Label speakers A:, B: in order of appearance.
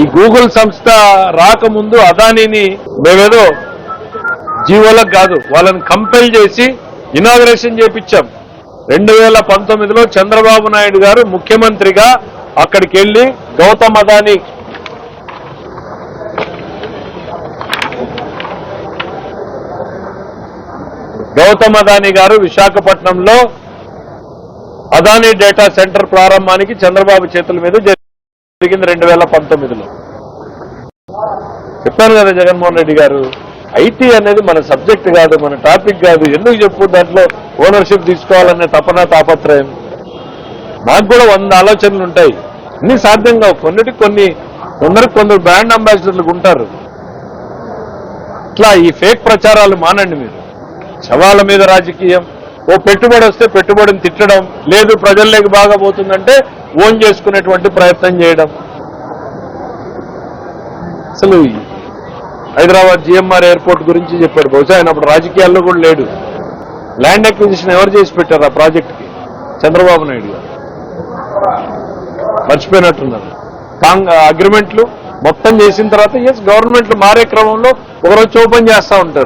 A: ఈ గూగుల్ సంస్థ రాకముందు అదానీని మేమేదో జీవోలకు కాదు వాళ్ళని కంపెల్ చేసి ఇనాగ్రేషన్ చేపించాం. రెండు వేల పంతొమ్మిదిలో చంద్రబాబు నాయుడు గారు ముఖ్యమంత్రిగా అక్కడికి వెళ్ళి గౌతమ్ అదానీ గౌతమ్ అదానీ గారు విశాఖపట్నంలో అదానీ డేటా సెంటర్ ప్రారంభానికి చంద్రబాబు చేతుల మీద జరిగింది రెండు వేల పంతొమ్మిదిలో. చెప్పాను కదా జగన్మోహన్ రెడ్డి గారు ఐటీ అనేది మన సబ్జెక్ట్ కాదు మన టాపిక్ కాదు ఎందుకు చెప్పు దాంట్లో ఓనర్షిప్ తీసుకోవాలనే తపన తాపత్రయం? నాకు కూడా వంద ఆలోచనలు ఉంటాయి. అన్ని సాధ్యం కావు. కొన్నిటికి కొన్ని కొందరికి కొందరు బ్రాండ్ అంబాసిడర్లు ఉంటారు. ఇట్లా ఈ ఫేక్ ప్రచారాలు మానండి మీరు. శవాల మీద రాజకీయం ఓ పెట్టుబడి వస్తే పెట్టుబడిని తిట్టడం లేదు ప్రజల్లోకి బాగా పోతుందంటే ఓన్ చేసుకునేటువంటి ప్రయత్నం చేయడం. అసలు హైదరాబాద్ జిఎంఆర్ ఎయిర్పోర్ట్ గురించి చెప్పాడు. బహుశా ఆయన అప్పుడు రాజకీయాల్లో కూడా లేడు. ల్యాండ్ అక్విజిషన్ ఎవరు చేసి పెట్టారు ఆ ప్రాజెక్ట్కి? చంద్రబాబు నాయుడు గారు. మర్చిపోయినట్టున్నారు. కాంగ్ అగ్రిమెంట్లు మొత్తం చేసిన తర్వాత ఎస్ గవర్నమెంట్లు మారే క్రమంలో ఒకరోజు ఓపెన్ చేస్తా ఉంటారు.